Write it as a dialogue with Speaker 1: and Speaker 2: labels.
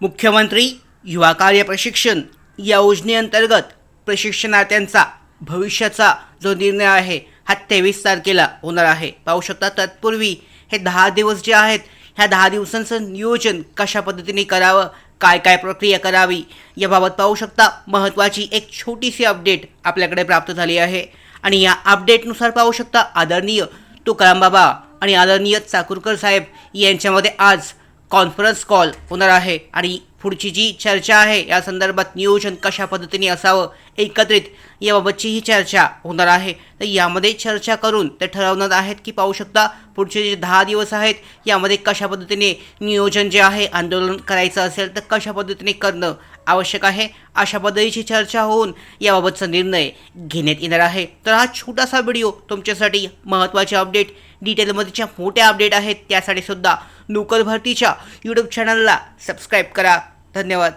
Speaker 1: मुख्यमंत्री युवा कार्य प्रशिक्षण या योजनेअंतर्गत प्रशिक्षणार्थ्यांचा भविष्याचा जो निर्णय आहे हा तेवीस तारखेला होणार आहे. पाहू शकता तत्पूर्वी हे दहा दिवस जे आहेत ह्या दहा दिवसांचं नियोजन कशा पद्धतीने करावं काय काय प्रक्रिया करावी याबाबत पाहू शकता महत्त्वाची एक छोटीशी अपडेट आपल्याकडे प्राप्त झाली आहे. आणि या अपडेटनुसार पाहू शकता आदरणीय तुकारामबाबा आणि आदरणीय चाकूरकर साहेब यांच्यामध्ये आज कॉन्फरन्स कॉल होणार आहे. आणि पुढची जी चर्चा आहे या संदर्भात नियोजन कशा पद्धतीने असावं एकत्रित याबाबतची ही चर्चा होणार आहे. तर यामध्ये चर्चा करून ते ठरवणार आहेत की पाहू शकता पुढचे जे दहा दिवस आहेत यामध्ये कशा पद्धतीने नियोजन जे आहे आंदोलन करायचं असेल तर कशा पद्धतीने करणं आवश्यक आहे अशा पद्धतीची चर्चा होऊन याबाबतचा निर्णय घेण्यात येणार आहे. तर हा छोटासा व्हिडिओ तुमच्यासाठी महत्त्वाचे अपडेट डिटेलमध्ये ज्या मोठ्या अपडेट आहेत त्यासाठी सुद्धा लोकल भरतीच्या यूट्यूब चॅनलला सबस्क्राईब करा. धन्यवाद.